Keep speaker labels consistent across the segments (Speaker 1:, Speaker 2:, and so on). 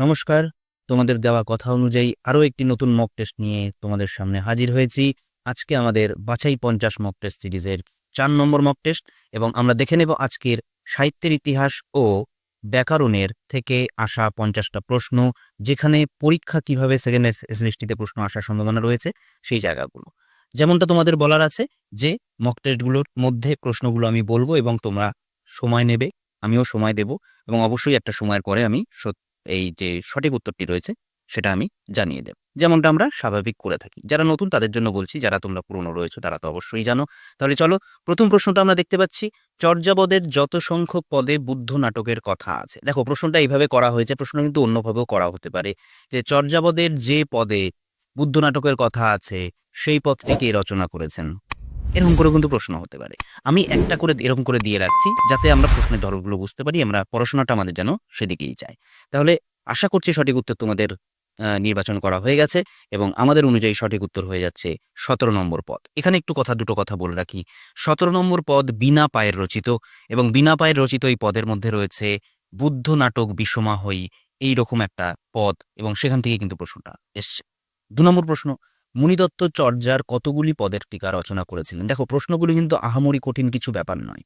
Speaker 1: নমস্কার, তোমাদের দেওয়া কথা অনুযায়ী আরও একটি নতুন মক টেস্ট নিয়ে তোমাদের সামনে হাজির হয়েছি। আজকে আমাদের বাছাই পঞ্চাশ মক টেস্ট সিরিজের চার নম্বর মক টেস্ট এবং আমরা দেখে নেব আজকের সাহিত্যের ইতিহাস ও ব্যাকরণের থেকে আসা পঞ্চাশটা প্রশ্ন, যেখানে পরীক্ষা কীভাবে সেকেন্ড এসএলএসটিতে প্রশ্ন আসার সম্ভাবনা রয়েছে সেই জায়গাগুলো। যেমনটা তোমাদের বলার আছে যে মক টেস্টগুলোর মধ্যে প্রশ্নগুলো আমি বলব এবং তোমরা সময় নেবে, আমিও সময় দেব এবং অবশ্যই একটা সময়ের পরে আমি সত- এই যে সঠিক উত্তরটি রয়েছে, সেটা আমি জানিয়ে দেব। যেমনটা আমরা স্বাভাবিক করে থাকি। যারা নতুন তাদের জন্য বলছি, যারা তোমরা পুরনো রয়েছো তারা তো অবশ্যই জানো। তাহলে চলো, প্রথম প্রশ্নটা আমরা দেখতে পাচ্ছি। চর্যাপদের যত সংখ্যক পদে বুদ্ধ নাটকের কথা আছে। দেখো, প্রশ্নটা এইভাবে করা হয়েছে, প্রশ্ন কিন্তু অন্যভাবেও করা হতে পারে। যে চর্যাপদের যে পদে বুদ্ধ নাটকের কথা আছে, সেই পদটি কে রচনা করেছেন। এরকম করে কিন্তু প্রশ্ন হতে পারে। আমি একটা করে এরকম করে দিয়ে রাখছি যাতে আমরা প্রশ্নের ধরনগুলো বুঝতে পারি, আমরা পড়াশোনাটা আমাদের যেন সেদিকেই যায়। তাহলে আশা করছি সঠিক উত্তর তোমাদের নির্বাচন করা হয়ে গেছে এবং আমাদের অনুযায়ী সঠিক উত্তর হয়ে যাচ্ছে সতেরো নম্বর পদ। এখানে একটু কথা, দুটো কথা বলে রাখি। সতেরো নম্বর পদ বিনা পায়ের রচিত এবং বিনা পায়ের রচিত এই পদের মধ্যে রয়েছে বুদ্ধ নাটক বিষমাহই এই রকম একটা পদ এবং সেখান থেকে কিন্তু প্রশ্নটা এসছে। দু নম্বর প্রশ্ন মুনিদত্ত চর্যার কতগুলি পদের টিকা রচনা করেছিলেন? দেখো, প্রশ্নগুলো কিন্তু আহামরি কঠিন কিছু ব্যাপার নয়।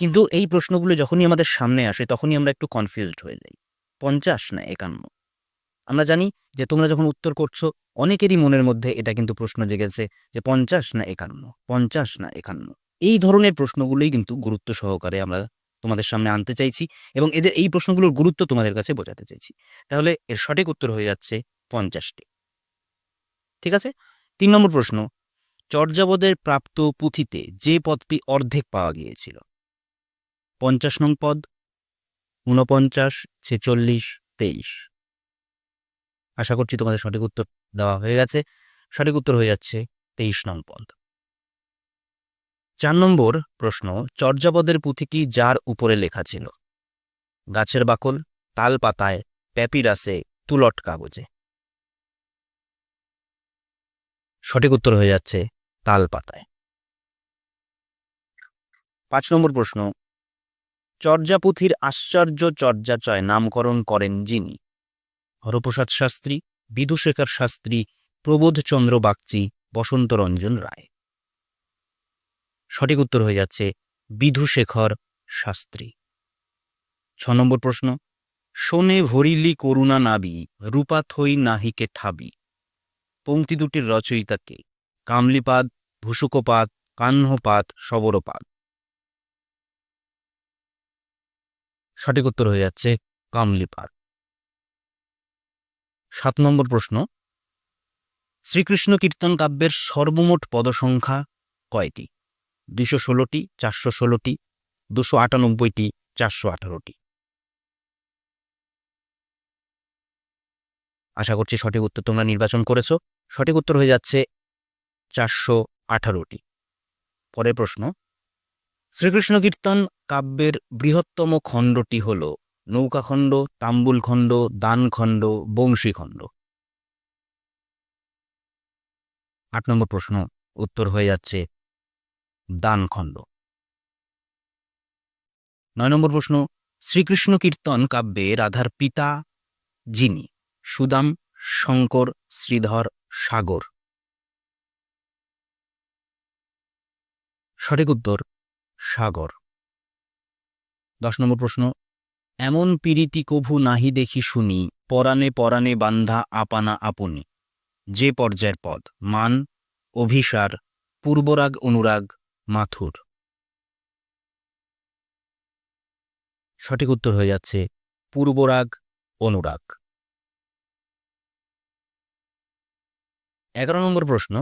Speaker 1: কিন্তু এই প্রশ্নগুলো যখনই আমাদের সামনে আসে, তখনই আমরা একটু কনফিউজড হয়ে যাই। পঞ্চাশ না একান্ন? আমরা জানি যে তোমরা যখন উত্তর করছ, অনেকেরই মনের মধ্যে এটা কিন্তু প্রশ্ন জেগেছে যে পঞ্চাশ না একান্ন? পঞ্চাশ না একান্ন? এই ধরনের প্রশ্নগুলোই কিন্তু গুরুত্ব সহকারে আমরা তোমাদের সামনে আনতে চাইছি এবং এদের এই প্রশ্নগুলোর গুরুত্ব তোমাদের কাছে বোঝাতে চাইছি। তাহলে এর সঠিক উত্তর হয়ে যাচ্ছে পঞ্চাশটি। ঠিক আছে? তিন নম্বর প্রশ্ন। চর্যাপদের প্রাপ্ত পুঁথিতে যে পদটি অর্ধেক পাওয়া গিয়েছিল? পঞ্চাশ নং পদ, ঊনপঞ্চাশ, ছেচল্লিশ, তেইশ। আশা করছি তোমাদের সঠিক উত্তর দেওয়া হয়ে গেছে। সঠিক উত্তর হয়ে যাচ্ছে তেইশ নং পদ। চার নম্বর প্রশ্ন চর্যাপদের পুঁথিটি যার উপরে লেখা ছিল? গাছের বাকল তাল পাতায় প্যাপিরাসে, তুলট কাগজে। সঠিক উত্তর হয়ে যাচ্ছে তাল পাতায়। পাঁচ নম্বর প্রশ্ন। চর্যাপুথির আশ্চর্য চর্যাচয় নামকরণ করেন যিনি। হরপ্রসাদ শাস্ত্রী বিদুশেখর শাস্ত্রী, প্রবোধচন্দ্র বাগচি, বসন্তরঞ্জন রায়। সঠিক উত্তর হয়ে যাচ্ছে বিধুশেখর শাস্ত্রী। ছ নম্বর প্রশ্ন। শোনে ভরিলি করুণা নাবি, রূপা থই নাহিকে ঠাবি। পংক্তি দুটির রচয়িতা কে? কামলিপাদ, ভূসুকপাদ, কাহ্নপাদ, সবরপাদ। সঠিক উত্তর হয়ে যাচ্ছে কামলিপাদ। সাত নম্বর প্রশ্ন। শ্রীকৃষ্ণ কীর্তন কাব্যের সর্বমোট পদসংখ্যা কয়টি? দুশো ষোলোটি, চারশো ষোলোটি দুশো আটানব্বইটি, চারশো আঠারোটি। আশা করছি সঠিক উত্তর তোমরা নির্বাচন করেছ। সঠিক উত্তর হয়ে যাচ্ছে চারশো আঠারোটি। পরের প্রশ্ন, শ্রীকৃষ্ণ কীর্তন কাব্যের বৃহত্তম খণ্ডটি হল নৌকাখণ্ড তাম্বুল খণ্ড দানখণ্ড বংশীখণ্ড আট নম্বর প্রশ্ন, উত্তর হয়ে যাচ্ছে দানখণ্ড নয় নম্বর প্রশ্ন, শ্রীকৃষ্ণ কীর্তন কাব্যে রাধার পিতা যিনি? সুদাম শঙ্কর শ্রীধর সাগর। সঠিক উত্তর, সাগর। দশ নম্বর প্রশ্ন, এমন পীড়িতি কভু নাহি দেখি শুনি, পরাণে পরাণে বান্ধা আপানা আপনি। যে পর্যায়ের পদ, মান, অভিসার, পূর্বরাগ অনুরাগ, মাথুর। সঠিক উত্তর হয়ে যাচ্ছে, পূর্বরাগ অনুরাগ। এগারো নম্বর প্রশ্ন,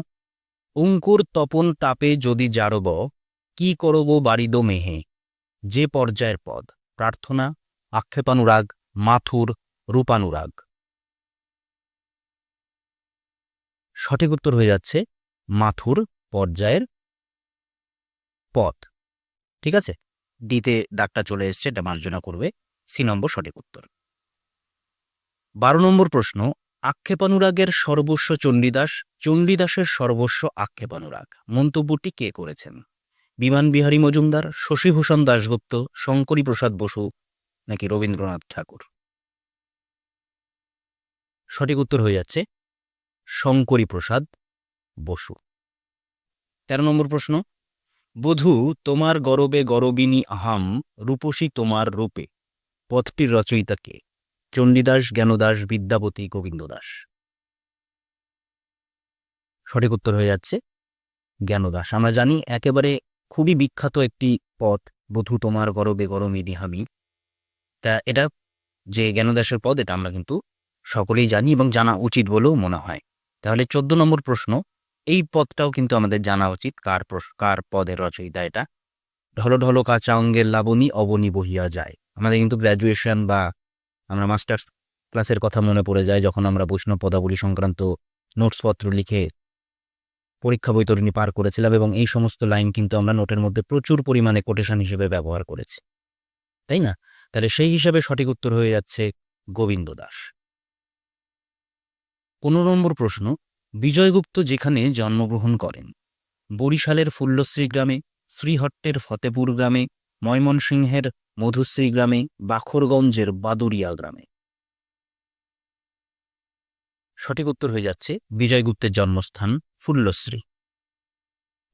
Speaker 1: অঙ্কুর তপন তাপে যদি জারব, কি করব বাড়িদ মেহে? যে পর্যায়ের পদ, প্রার্থনা, আক্ষেপানুরাগ, মাথুর, রূপানুরাগ। সঠিক উত্তর হয়ে যাচ্ছে, মাথুর পর্যায়ের পথ ঠিক আছে? ডিতে দাগটা চলে এসছে, এটা মার্জনা করবে, সি নম্বর সঠিক উত্তর। বারো নম্বর প্রশ্ন আক্ষেপানুরাগের সর্বস্ব চণ্ডীদাস, চণ্ডীদাসের সর্বস্ব আক্ষেপানুরাগ। মন্তব্যটি কে করেছেন? বিমান বিহারী মজুমদার, শশীভূষণ দাশগুপ্ত শঙ্করী প্রসাদ বসু নাকি রবীন্দ্রনাথ ঠাকুর? সঠিক উত্তর হয়ে যাচ্ছে শঙ্করী প্রসাদ বসু। তেরো নম্বর প্রশ্ন, বধূ তোমার গরবে গরবিনী আহাম, রূপসী তোমার রূপে, পথটির রচয়িতা কে? চণ্ডীদাস জ্ঞানদাস বিদ্যাপতি গোবিন্দ দাস সঠিক উত্তর হয়ে যাচ্ছে, জ্ঞানদাস। আমরা জানি একেবারে খুবই বিখ্যাত একটি পথ বধূ তোমার গরবে গরমিনী হামি। তা এটা যে জ্ঞানদাসের পদ, এটা আমরা কিন্তু সকলেই জানি এবং জানা উচিত বলেও মনে হয়। তাহলে চোদ্দ নম্বর প্রশ্ন, এই পদটাও কিন্তু আমাদের জানা উচিত, কার কার পদের রচয়িতা এটা? ঢলো ঢলো কাঁচা অঙ্গের লাবণী অবনী বহিয়া যায়। আমাদের কিন্তু গ্র্যাজুয়েশন বা আমরা মাস্টার্স ক্লাসের কথা মনে পড়ে যায় যখন আমরা বৈষ্ণব পদাবলী সংক্রান্ত নোটসপত্র লিখে পরীক্ষা বৈতরণী পার করেছিলাম এবং এই সমস্ত লাইন কিন্তু আমরা নোটের মধ্যে প্রচুর পরিমাণে কোটেশন হিসেবে ব্যবহার করেছি। তাই না? তাহলে সেই হিসাবে সঠিক উত্তর হয়ে যাচ্ছে গোবিন্দ দাস। পনেরো নম্বর প্রশ্ন, বিজয়গুপ্ত যেখানে জন্মগ্রহণ করেন, বরিশালের ফুল্লশ্রী গ্রামে, শ্রীহট্টের ফতেপুর গ্রামে, ময়মনসিংহের মধুশ্রী গ্রামে বাখরগঞ্জের বাদুরিয়া গ্রামে। সঠিক উত্তর হয়ে যাচ্ছে বিজয়গুপ্তের জন্মস্থান ফুল্লশ্রী,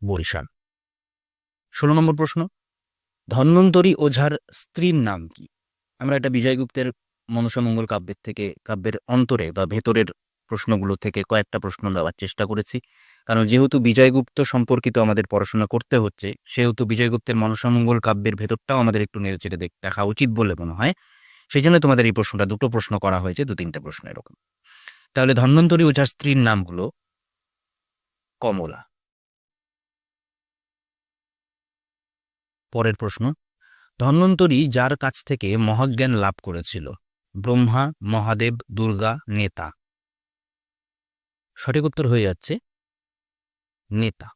Speaker 1: বরিশাল। ষোলো নম্বর প্রশ্ন, ধন্বন্তরী ওঝার স্ত্রীর নাম কি? আমরা এটা বিজয়গুপ্তের মনসামঙ্গল কাব্যের থেকে, কাব্যের অন্তরে বা ভেতরের প্রশ্নগুলো থেকে কয়েকটা প্রশ্ন দেওয়ার চেষ্টা করেছি। কারণ যেহেতু বিজয়গুপ্ত সম্পর্কিত আমাদের পড়াশোনা করতে হচ্ছে, সেহেতু বিজয়গুপ্তের মনসামঙ্গল কাব্যের ভেতরটাও আমাদের একটু নেড়েচেড়ে দেখ- দেখা উচিত বলে মনে হয়। সেই জন্য তোমাদের এই প্রশ্নটা, দুটো প্রশ্ন করা হয়েছে, দু তিনটে প্রশ্ন এরকম। তাহলে ধন্বন্তরী ওঝার স্ত্রীর নাম হলো কমলা। পরের প্রশ্ন, ধন্বন্তরী যার কাছ থেকে মহাজ্ঞান লাভ করেছিল? ব্রহ্মা, মহাদেব, দুর্গা, নেতা। সঠিক উত্তর হয়ে যাচ্ছে নেতা।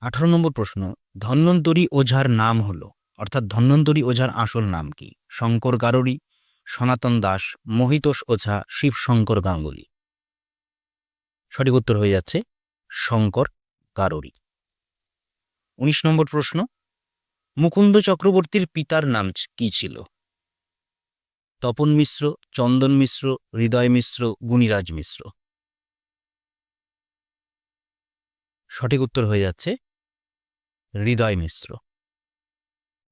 Speaker 1: আঠারো নম্বর প্রশ্ন, ধন্বন্তরী ওঝার নাম হল, অর্থাৎ ধন্বন্তরী ওঝার আসল নাম কি? শঙ্কর গারুড়ি, সনাতন দাস, মহিতোষ ওঝা, শিবশঙ্কর গাঙ্গুলি। সঠিক উত্তর হয়ে যাচ্ছে শঙ্কর গারুড়ি। উনিশ নম্বর প্রশ্ন, মুকুন্দ চক্রবর্তীর পিতার নাম কি ছিল? তপন মিশ্র, চন্দন মিশ্র, হৃদয় মিশ্র, গুণিরাজ মিশ্র। সঠিক উত্তর হয়ে যাচ্ছে, হৃদয় মিশ্র।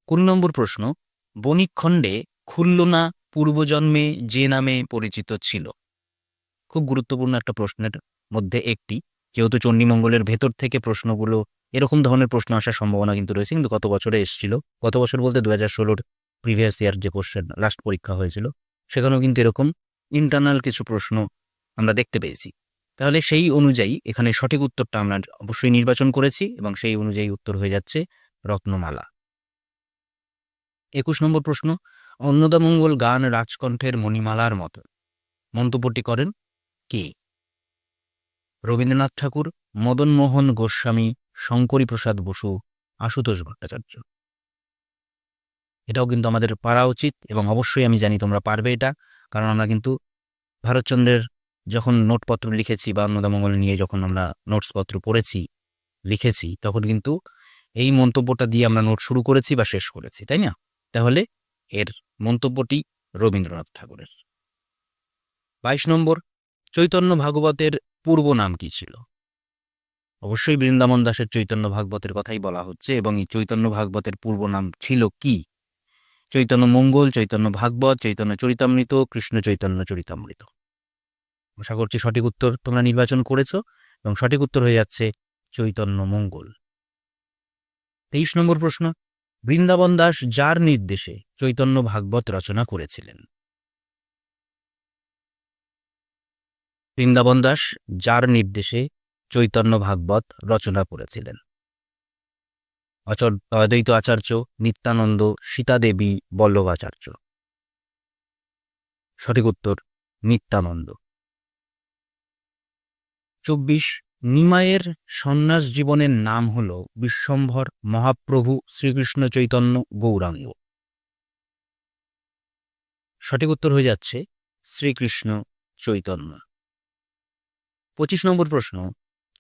Speaker 1: কুড়ি নম্বর প্রশ্ন, বণিকখণ্ডে খুল্লনা পূর্বজন্মে যে নামে পরিচিত ছিল? খুব গুরুত্বপূর্ণ একটা প্রশ্নের মধ্যে একটি। যেহেতু চণ্ডীমঙ্গলের ভেতর থেকে প্রশ্নগুলো এরকম ধরনের প্রশ্ন আসার সম্ভাবনা কিন্তু রয়েছে, কিন্তু গত বছরে এসেছিল। গত বছর বলতে দু হাজার ষোলোর প্রিভিয়াস ইয়ার যে কোশ্চেন লাস্ট পরীক্ষা হয়েছিল, সেখানেও কিন্তু এরকম ইন্টারনাল কিছু প্রশ্ন আমরা দেখতে পেয়েছি। তাহলে সেই অনুযায়ী এখানে সঠিক উত্তরটা আমরা অবশ্যই নির্বাচন করেছি এবং সেই অনুযায়ী উত্তর হয়ে যাচ্ছে রত্নমালা। একুশ নম্বর প্রশ্ন, অন্নদামঙ্গল গান রাজকণ্ঠের মণিমালার মতো। মন্তব্যটি করেন কে? রবীন্দ্রনাথ ঠাকুর, মদনমোহন গোস্বামী শঙ্করী প্রসাদ বসু, আশুতোষ ভট্টাচার্য। এটাও কিন্তু আমাদের পারা উচিত এবং অবশ্যই আমি জানি তোমরা পারবে এটা। কারণ আমরা কিন্তু ভারতচন্দ্রের যখন নোটপত্র লিখেছি বা অন্নদামঙ্গল নিয়ে যখন আমরা নোটসপত্র পড়েছি, লিখেছি, তখন কিন্তু এই মন্তব্যটা দিয়ে আমরা নোট শুরু করেছি বা শেষ করেছি, তাই না? তাহলে এর মন্তব্যটি রবীন্দ্রনাথ ঠাকুরের। বাইশ নম্বর, চৈতন্য ভাগবতের পূর্ব নাম কি ছিল? অবশ্যই বৃন্দাবন দাসের চৈতন্য ভাগবতের কথাই বলা হচ্ছে এবং এই চৈতন্য ভাগবতের পূর্ব নাম ছিল কি? চৈতন্য মঙ্গল, চৈতন্য ভাগবত, চৈতন্য চরিতামৃত, কৃষ্ণ চৈতন্য চরিতামৃত। আশা করছি সঠিক উত্তর তোমরা নির্বাচন করেছ এবং সঠিক উত্তর হয়ে যাচ্ছে চৈতন্য মঙ্গল। তেইশ নম্বর প্রশ্ন, বৃন্দাবন দাস যার নির্দেশে চৈতন্য ভাগবত রচনা করেছিলেন? বৃন্দাবন দাস যার নির্দেশে চৈতন্য ভাগবত রচনা করেছিলেন? অদ্বৈত আচার্য নিত্যানন্দ সীতাদেবী বল্লভাচার্য। সঠিক উত্তর, নিত্যানন্দ। চব্বিশ নিমায়ের সন্ন্যাস জীবনের নাম হল বিশ্বম্ভর মহাপ্রভু শ্রীকৃষ্ণ চৈতন্য গৌরাঙ্গ। সঠিক উত্তর হয়ে যাচ্ছে শ্রীকৃষ্ণ চৈতন্য। পঁচিশ নম্বর প্রশ্ন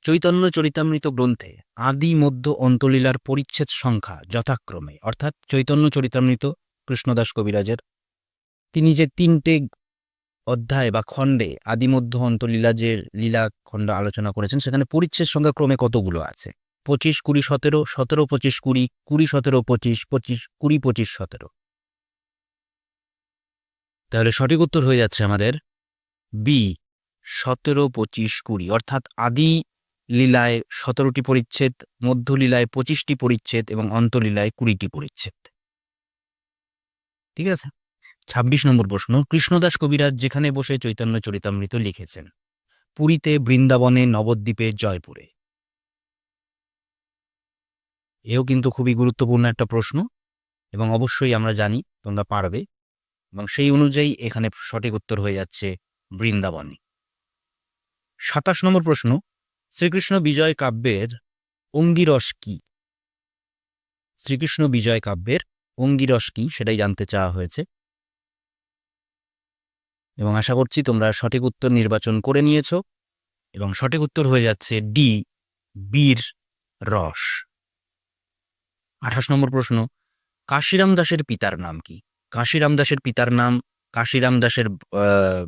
Speaker 1: চৈতন্য চরিতামৃত গ্রন্থে আদি মধ্য অন্তলীলার পরিচ্ছেদ সংখ্যা যথাক্রমে, অর্থাৎ চৈতন্য চরিতামৃত কৃষ্ণদাস কবিরাজের, তিনি যে তিনটে অধ্যায় বা খণ্ডে আদিমধ্য অন্ত লীলা যে লীলা খণ্ড আলোচনা করেছেন, সেখানে পরিচ্ছেদ সংখ্যা ক্রমে কতগুলো আছে? পঁচিশ, কুড়ি, সতেরো সতেরো, পঁচিশ, কুড়ি কুড়ি, সতেরো, পঁচিশ পঁচিশ, কুড়ি, পঁচিশ, সতেরো। তাহলে সঠিক উত্তর হয়ে যাচ্ছে আমাদের বি, সতেরো, পঁচিশ, কুড়ি, অর্থাৎ আদি লীলায় সতেরোটি পরিচ্ছেদ মধ্য লীলায় পঁচিশটি পরিচ্ছেদ এবং অন্তলীলায় কুড়িটি পরিচ্ছেদ। ঠিক আছে? ছাব্বিশ নম্বর প্রশ্ন। কৃষ্ণদাস কবিরাজ যেখানে বসে চৈতন্য চরিতামৃত লিখেছেন। পুরীতে বৃন্দাবনে নবদ্বীপে জয়পুরে। এও কিন্তু খুবই গুরুত্বপূর্ণ একটা প্রশ্ন এবং অবশ্যই আমরা জানি, তোমরা পারবে এবং সেই অনুযায়ী এখানে সঠিক উত্তর হয়ে যাচ্ছে বৃন্দাবনে। সাতাশ নম্বর প্রশ্ন। শ্রীকৃষ্ণ বিজয় কাব্যের অঙ্গিরস কি? শ্রীকৃষ্ণ বিজয় কাব্যের অঙ্গিরস কি সেটাই জানতে চাওয়া হয়েছে। এবং আশা করছি তোমরা সঠিক উত্তর নির্বাচন করে নিয়েছ। এবং সঠিক উত্তর হয়ে যাচ্ছে ডি, বীর রস। আঠাশ নম্বর প্রশ্ন, কাশিরাম দাসের পিতার নাম কি? কাশিরাম দাসের পিতার নাম, কাশিরাম দাসের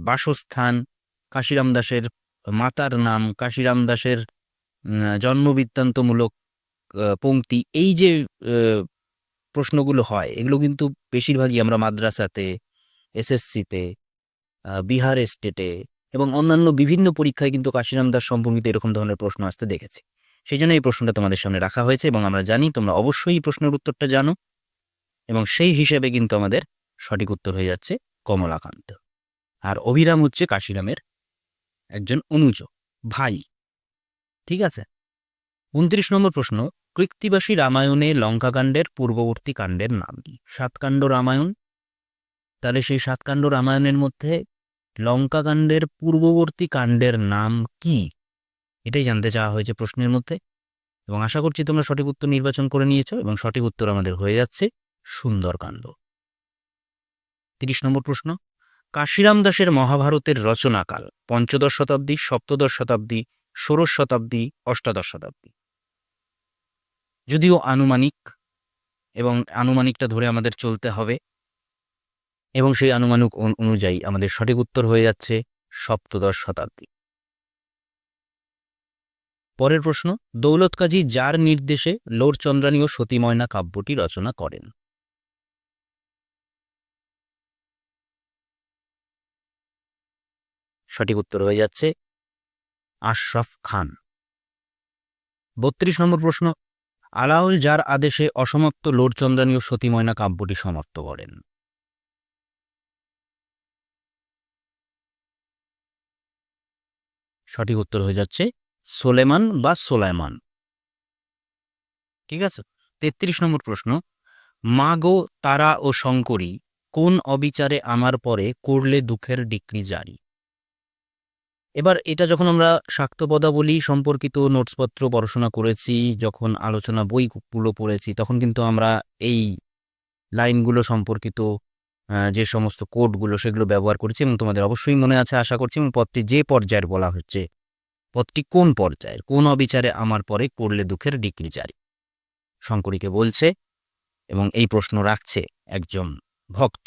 Speaker 1: বাসস্থান, কাশিরাম দাসের মাতার নাম কাশিরাম দাসের জন্মবৃত্তান্তমূলক পংক্তি এই যে প্রশ্নগুলো হয়, এগুলো কিন্তু বেশিরভাগই আমরা মাদ্রাসাতে, এসএসসিতে বিহার স্টেটে এবং অন্যান্য বিভিন্ন পরীক্ষায় কিন্তু কাশিরাম দাস সম্পর্কিত এরকম ধরনের প্রশ্ন আসতে দেখেছি। সেই জন্য এই প্রশ্নটা তোমাদের সামনে রাখা হয়েছে এবং আমরা জানি, তোমরা অবশ্যই এই প্রশ্নের উত্তরটা জানো এবং সেই হিসেবে কিন্তু আমাদের সঠিক উত্তর হয়ে যাচ্ছে কমলাকান্ত। আর অভিরাম হচ্ছে কাশিরামের একজন অনুজ, ভাই। ঠিক আছে? উনত্রিশ নম্বর প্রশ্ন, কৃত্তিবাসী রামায়ণে লঙ্কাকাণ্ডের পূর্ববর্তী কাণ্ডের নাম কি? সাতকাণ্ড রামায়ণ? তাহলে সেই সাতকাণ্ড রামায়ণের মধ্যে লঙ্কাকাণ্ডের পূর্ববর্তী কাণ্ডের নাম কি? এটাই জানতে চাওয়া হয়েছে প্রশ্নের মধ্যে। এবং আশা করছি তোমরা সঠিক উত্তর নির্বাচন করে নিয়েছো এবং সঠিক উত্তর আমাদের হয়ে যাচ্ছে সুন্দরকাণ্ড। তিরিশ নম্বর প্রশ্ন, কাশিরাম দাসের মহাভারতের রচনাকাল। পঞ্চদশ শতাব্দী, সপ্তদশ শতাব্দী, ষোড়শ শতাব্দী, অষ্টাদশ শতাব্দী। যদিও আনুমানিক, এবং আনুমানিকটা ধরে আমাদের চলতে হবে, এবং সেই আনুমানিক অনুযায়ী আমাদের সঠিক উত্তর হয়ে যাচ্ছে সপ্তদশ শতাব্দী। পরের প্রশ্ন, দৌলত কাজী যার নির্দেশে লোরচন্দ্রানী ও সতীময়না কাব্যটি রচনা করেন? সঠিক উত্তর হয়ে যাচ্ছে আশরাফ খান। বত্রিশ নম্বর প্রশ্ন, আলাউল যার আদেশে অসমাপ্ত লোরচন্দ্রানী ও সতীময়না কাব্যটি সমাপ্ত করেন। সঠিক উত্তর হয়ে যাচ্ছে সোলেমান বা সোলাইমান ঠিক আছে? তেত্রিশ নম্বর প্রশ্ন মাগো তারা ও শঙ্করী, কোন অবিচারে আমার পরে করলে দুঃখের ডিক্রি জারি? এবার এটা যখন আমরা শাক্ত পদাবলী সম্পর্কিত নোটসপত্র পড়াশোনা করেছি, যখন আলোচনা বইগুলো পড়েছি, তখন কিন্তু আমরা এই লাইনগুলো সম্পর্কিত যে সমস্ত কোডগুলো সেগুলো ব্যবহার করেছি এবং তোমাদের অবশ্যই মনে আছে, আশা করছি এবং পদটি যে পর্যায়ের বলা হচ্ছে, পদটি কোন পর্যায়ের? কোন অবিচারে আমার পরে করলে দুঃখের ডিগ্রি জারি? শঙ্করীকে বলছে এবং এই প্রশ্ন রাখছে একজন ভক্ত।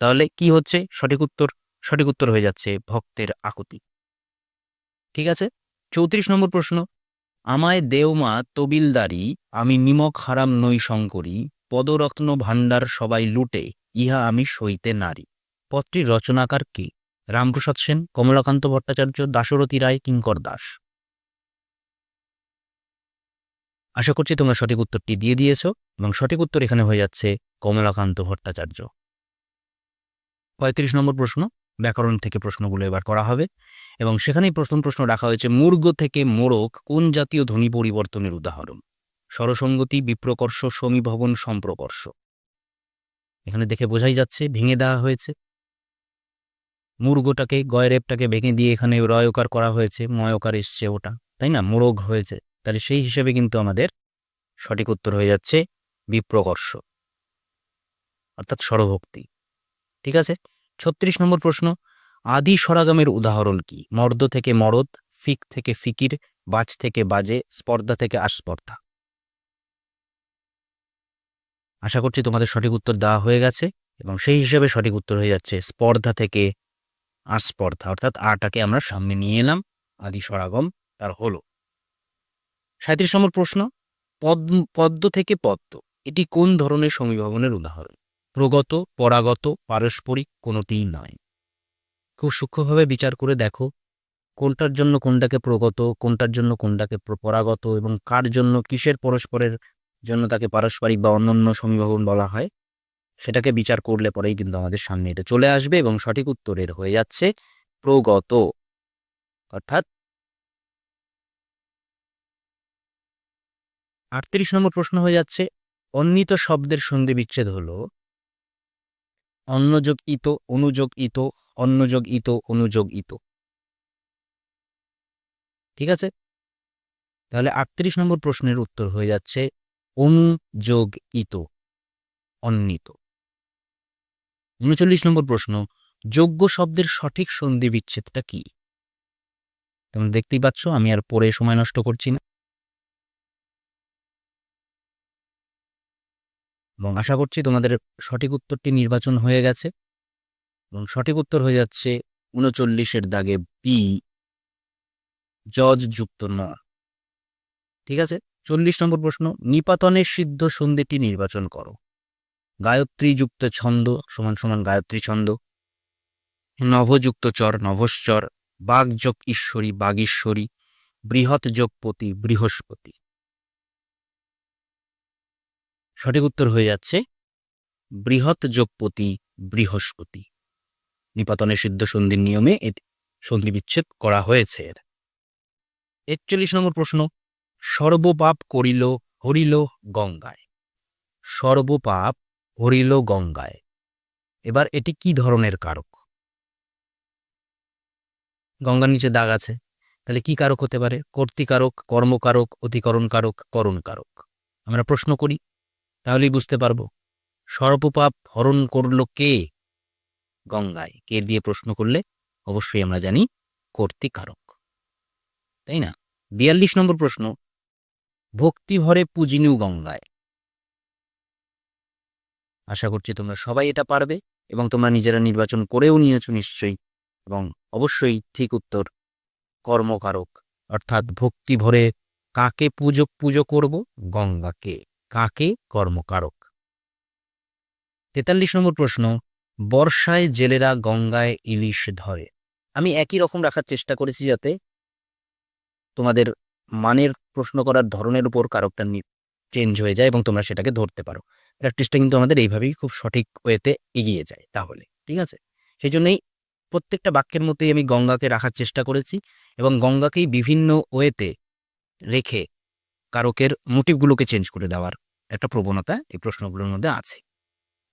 Speaker 1: তাহলে কি হচ্ছে? সঠিক উত্তর? সঠিক উত্তর হয়ে যাচ্ছে ভক্তের আকুতি। ঠিক আছে? চৌত্রিশ নম্বর প্রশ্ন। আমায় দেওমা তবিলদারি, আমি নিমক হারাম নই শঙ্করী, পদরত্ন ভাণ্ডার সবাই লুটে, ইহা আমি সইতে নারী। পদটির রচনাকার কে? রামপ্রসাদ সেন, কমলাকান্ত ভট্টাচার্য, দাশরথী রায়, কিঙ্কর দাস। আশা করছি তোমরা সঠিক উত্তরটি দিয়ে দিয়েছ এবং সঠিক উত্তর এখানে হয়ে যাচ্ছে কমলাকান্ত ভট্টাচার্য। পঁয়ত্রিশ নম্বর প্রশ্ন। ব্যাকরণ থেকে প্রশ্নগুলো এবার করা হবে। এবং সেখানেই প্রথম প্রশ্ন রাখা হয়েছে, মূর্গ থেকে মোড়ক কোন জাতীয় ধ্বনি পরিবর্তনের উদাহরণ? স্বরসঙ্গতি, বিপ্রকর্ষ, সমীভবন, সম্প্রকর্ষ। এখানে দেখে বোঝাই যাচ্ছে, ভেঙে দেওয়া হয়েছে। মুরগোটাকে, গয়রেপটাকে ভেঙে দিয়ে এখানে রয়কার করা হয়েছে ময়কার এসছে ওটা। তাই না? মোরগ হয়েছে। তাহলে সেই হিসেবে কিন্তু আমাদের সঠিক উত্তর হয়ে যাচ্ছে, বিপ্রকর্ষ। অর্থাৎ স্বরভক্তি। ঠিক আছে? ছত্রিশ নম্বর প্রশ্ন, আদি স্বরাগামের উদাহরণ কি? মর্দ থেকে মরদ, ফিক থেকে ফিকির, বাজ থেকে বাজে, স্পর্ধা থেকে আস্পর্ধা। আশা করছি তোমাদের সঠিক উত্তর দেওয়া হয়ে গেছে এবং সেই হিসেবে সঠিক উত্তর হয়ে যাচ্ছে স্পর্ধা থেকে আস্পর্ধা। অর্থাৎ আটাকে আমরা সামনে নিয়ে এলাম, আদি সরাগম তার হলো। সাঁত্রিশ নম্বর প্রশ্ন, পদ্ম পদ্ম থেকে পদ্ম, এটি কোন ধরনের সমীভবনের উদাহরণ? প্রগত, পরাগত, পারস্পরিক কোনোটিই নয়। খুব সূক্ষ্মভাবে বিচার করে দেখো, কোনটার জন্য কোনটাকে প্রগত, কোনটার জন্য কোনটাকে পরাগত এবং কার জন্য কিসের পরস্পরের জন্য তাকে পারস্পরিক বা অন্যান্য সমীভবন বলা হয়, সেটাকে বিচার করলে পরেই কিন্তু আমাদের সামনে এটা চলে আসবে এবং সঠিক উত্তরের হয়ে যাচ্ছে প্রগত। অর্থাৎ আটত্রিশ নম্বর প্রশ্ন হয়ে যাচ্ছে, অন্বিত শব্দের সন্ধি বিচ্ছেদ হলো অন্নযোগ ইত, অনুযোগ ইত, অন্নযোগ ইত, অনুযোগ ইত। ঠিক আছে? তাহলে আটত্রিশ নম্বর প্রশ্নের উত্তর হয়ে যাচ্ছে, অনুযোগ ইত অন্নিত উনচল্লিশ নম্বর প্রশ্ন, যোগ্য শব্দের সঠিক সন্ধি বিচ্ছেদটা কি? তোমরা দেখতেই পাচ্ছ, আমি আর পরে সময় নষ্ট করছি না। এবং আশা করছি তোমাদের সঠিক উত্তরটি নির্বাচন হয়ে গেছে। এবং সঠিক উত্তর হয়ে যাচ্ছে উনচল্লিশের দাগে বি জজ যুক্ত ন ঠিক আছে? চল্লিশ নম্বর প্রশ্ন নিপাতনের সিদ্ধ সন্ধিটি নির্বাচন করো। গায়ত্রী যুক্ত ছন্দ সমান সমান গায়ত্রী ছন্দ। নভযুক্ত চর, নভশ্চর বাঘ যোগ ঈশ্বরী, বাগীশ্বরী, বৃহৎ যোগপতি, বৃহস্পতি। সঠিক উত্তর হয়ে যাচ্ছে, বৃহৎ যোগপতি বৃহস্পতি। নিপাতনের সিদ্ধ সন্ধির নিয়মে সন্ধি বিচ্ছেদ করা হয়েছে এর। একচল্লিশ নম্বর প্রশ্ন, সর্বপাপ করিল, হরিল গঙ্গায়। সর্বপাপ হরিল গঙ্গায়। এবার এটি কি ধরনের কারক? গঙ্গার নিচে দাগ আছে, তাহলে কি কারক হতে পারে? কর্তিকারক, কর্মকারক অধিকরণ কারক করণ কারক আমরা প্রশ্ন করি তাহলেই বুঝতে পারব। সর্বপাপ হরণ করল কে? গঙ্গায়। কে দিয়ে প্রশ্ন করলে? অবশ্যই আমরা জানি কর্তিকারক। তাই না? বিয়াল্লিশ নম্বর প্রশ্ন। ভক্তি ভরে পূজিনু গঙ্গায়। আশা করছি তোমরা সবাই এটা পারবে এবং তোমরা নিজেরা নির্বাচন করেও নিয়েছো নিশ্চয়ই এবং অবশ্যই ঠিক উত্তর কর্মকারক। অর্থাৎ ভক্তি ভরে কাকে পুজো পুজো করব? গঙ্গাকে। কাকে কর্মকারক? তেতাল্লিশ নম্বর প্রশ্ন, বর্ষায় জেলেরা গঙ্গায় ইলিশ ধরে। আমি একই রকম রাখার চেষ্টা করেছি যাতে তোমাদের মানের প্রশ্ন করার ধরনের উপর কারকটা চেঞ্জ হয়ে যায় এবং তোমরা সেটাকে ধরতে পারো। প্র্যাকটিসটা কিন্তু আমাদের এইভাবেই খুব সঠিক ওয়েতে এগিয়ে যায় তাহলে, ঠিক আছে? সেই জন্যই প্রত্যেকটা বাক্যের মধ্যেই আমি গঙ্গাকে রাখার চেষ্টা করেছি এবং গঙ্গাকেই বিভিন্ন ওয়েতে রেখে কারকের মোটিভগুলোকে চেঞ্জ করে দেওয়ার একটা প্রবণতা এই প্রশ্নগুলোর মধ্যে আছে।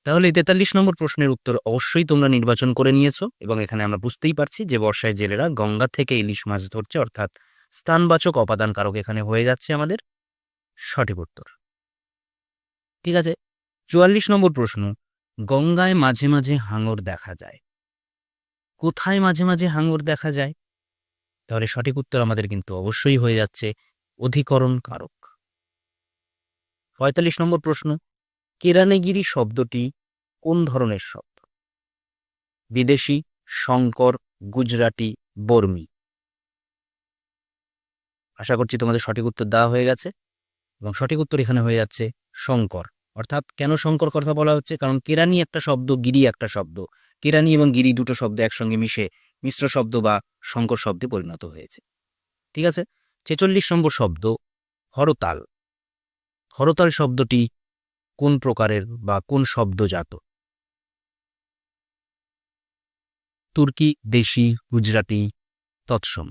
Speaker 1: তাহলে তেতাল্লিশ নম্বর প্রশ্নের উত্তর অবশ্যই তোমরা নির্বাচন করে নিয়েছো এবং এখানে আমরা বুঝতেই পারছি যে বর্ষায় জেলেরা গঙ্গা থেকে ইলিশ মাছ ধরছে, অর্থাৎ স্থানবাচক অপাদান কারক এখানে হয়ে যাচ্ছে আমাদের। সঠিক উত্তর। ঠিক আছে, চুয়াল্লিশ নম্বর প্রশ্ন, গঙ্গায় মাঝে মাঝে হাঙর দেখা যায়। কোথায় মাঝে মাঝে হাঙর দেখা যায়? তাহলে সঠিক উত্তর আমাদের কিন্তু অবশ্যই হয়ে যাচ্ছে অধিকরণ কারক পঁয়তাল্লিশ নম্বর প্রশ্ন, কেরানেগিরি শব্দটি কোন ধরনের শব্দ? বিদেশি, শঙ্কর, গুজরাটি, বর্মী। আশা করছি তোমাদের সঠিক উত্তর দেওয়া হয়ে গেছে এবং সঠিক উত্তর এখানে হয়ে যাচ্ছে শঙ্কর। অর্থাৎ কেন শঙ্কর কথা বলা হচ্ছে? কারণ কেরানি একটা শব্দ, গিরি একটা শব্দ। কেরানি এবং গিরি দুটো শব্দ একসঙ্গে মিশে মিশ্র শব্দ বা শঙ্কর শব্দে পরিণত হয়েছে। ঠিক আছে? ছেচল্লিশ নম্বর শব্দ, হরতাল। হরতাল শব্দটি কোন প্রকারের বা কোন শব্দজাত? তুর্কি, দেশি, গুজরাটি, তৎসম।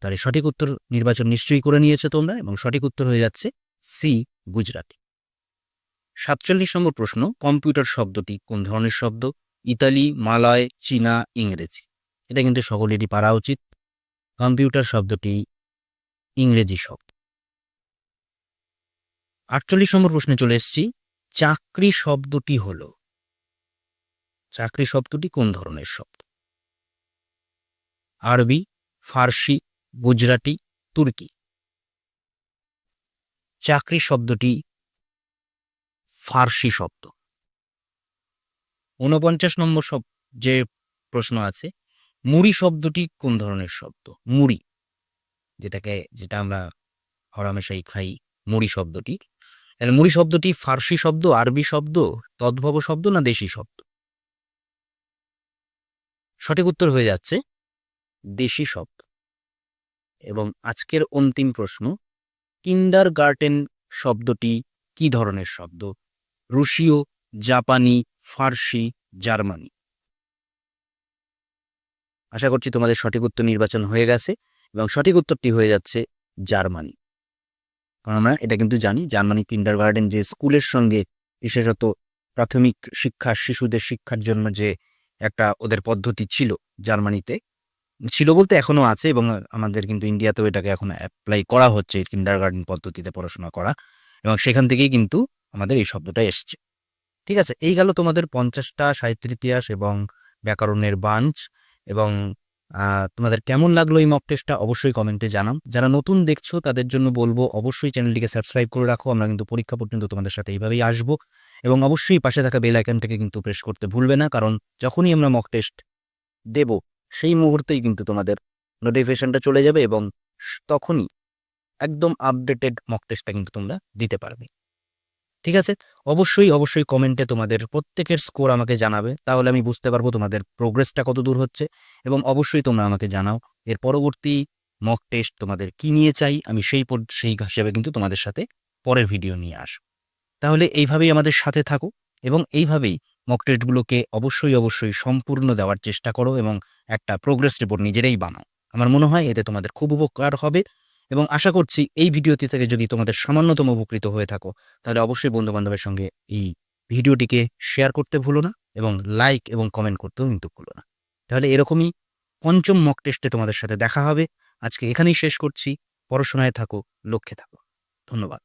Speaker 1: তাহলে সঠিক উত্তর নির্বাচন নিশ্চয়ই করে নিয়েছে তোমরা এবং সঠিক উত্তর হয়ে যাচ্ছে সি, গুজরাটি। সাতচল্লিশ নম্বর প্রশ্ন, কম্পিউটার শব্দটি কোন ধরনের শব্দ? ইতালি, মালয়, চীনা, ইংরেজি। এটা কিন্তু সকলেরই পারা উচিত। কম্পিউটার শব্দটি ইংরেজি শব্দ। আটচল্লিশ নম্বর প্রশ্নে চলে এসেছি, চাকরি শব্দটি হল। চাকরি শব্দটি কোন ধরনের শব্দ? আরবি, ফার্সি, গুজরাটি, তুর্কি। চাকরি শব্দটি ফার্সি শব্দ। ঊনপঞ্চাশ নম্বর সব যে প্রশ্ন আছে, মুড়ি শব্দটি কোন ধরনের শব্দ? মুড়ি। যেটাকে, যেটা আমরা হরামেশাই খাই মুড়ি শব্দটি। মুড়ি শব্দটি ফার্সি শব্দ, আরবি শব্দ, তদ্ভব শব্দ না দেশি শব্দ? সঠিক উত্তর হয়ে যাচ্ছে, দেশি শব্দ। এবং আজকের অন্তিম প্রশ্ন কিন্ডার গার্টেন শব্দটি কি ধরনের শব্দ? রুশীয়, জাপানি, ফার্সি, জার্মানি। আশা করছি তোমাদের সঠিক উত্তর নির্বাচন হয়ে গেছে। এবং সঠিক উত্তরটি হয়ে যাচ্ছে জার্মানি। কারণ আমরা এটা কিন্তু জানি, জার্মানি কিন্ডার গার্ডেন যে স্কুলের সঙ্গে বিশেষত প্রাথমিক শিক্ষা, শিশুদের শিক্ষার জন্য যে একটা ওদের পদ্ধতি ছিল জার্মানিতে, ছিল বলতে এখনও আছে এবং আমাদের কিন্তু ইন্ডিয়াতেও এটাকে এখন অ্যাপ্লাই করা হচ্ছে কিন্ডার গার্ডেন পদ্ধতিতে পড়াশোনা করা এবং সেখান থেকেই কিন্তু আমাদের এই শব্দটা এসছে। ঠিক আছে, এই গেল তোমাদের পঞ্চাশটা সাহিত্য ইতিহাস এবং ব্যাকরণের বাঞ্চ এবং তোমাদের কেমন লাগল এই মক টেস্টটা অবশ্যই কমেন্টে জানাও। যারা নতুন দেখছ, তাদের জন্য বলব, অবশ্যই চ্যানেলটিকে সাবস্ক্রাইব করে রাখো। আমরা কিন্তু পরীক্ষা পর্যন্ত তোমাদের সাথে এইভাবেই আসব। এবং অবশ্যই পাশে থাকা বেল আইকনটাকে কিন্তু প্রেস করতে ভুলবে না, কারণ যখনই আমরা মক টেস্ট দেব, সেই মুহূর্তেই কিন্তু তোমাদের নোটিফিকেশনটা চলে যাবে এবং তখনই একদম আপডেটেড মক টেস্টটা কিন্তু তোমরা দিতে পারবে। ঠিক আছে? অবশ্যই অবশ্যই কমেন্টে তোমাদের প্রত্যেকের স্কোর আমাকে জানাবে। তাহলে আমি বুঝতে পারব তোমাদের প্রোগ্রেসটা কত দূর হচ্ছে এবং অবশ্যই তোমরা আমাকে জানাও। এর পরবর্তী মক টেস্ট তোমাদের কি নিয়ে চাই, আমি সেই সেই হিসেবে কিন্তু তোমাদের সাথে পরের ভিডিও নিয়ে আসব। তাহলে এইভাবেই আমাদের সাথে থাকো এবং এইভাবেই মক টেস্টগুলোকে অবশ্যই অবশ্যই সম্পূর্ণ দেওয়ার চেষ্টা করো এবং একটা প্রোগ্রেস রিপোর্ট নিজেরাই বানাও। আমার মনে হয় এতে তোমাদের খুব উপকার হবে। এবং আশা করছি এই ভিডিওটি থেকে যদি তোমাদের সামান্যতম উপকৃত হয়ে থাকো, তাহলে অবশ্যই বন্ধুবান্ধবের সঙ্গে এই ভিডিওটিকে শেয়ার করতে ভুলো না এবং লাইক এবং কমেন্ট করতেও কিন্তু ভুলো না। তাহলে এরকমই পঞ্চম মক টেস্টে তোমাদের সাথে দেখা হবে। আজকে এখানেই শেষ করছি। পড়াশোনায় থাকো, লক্ষ্যে থাকো। ধন্যবাদ।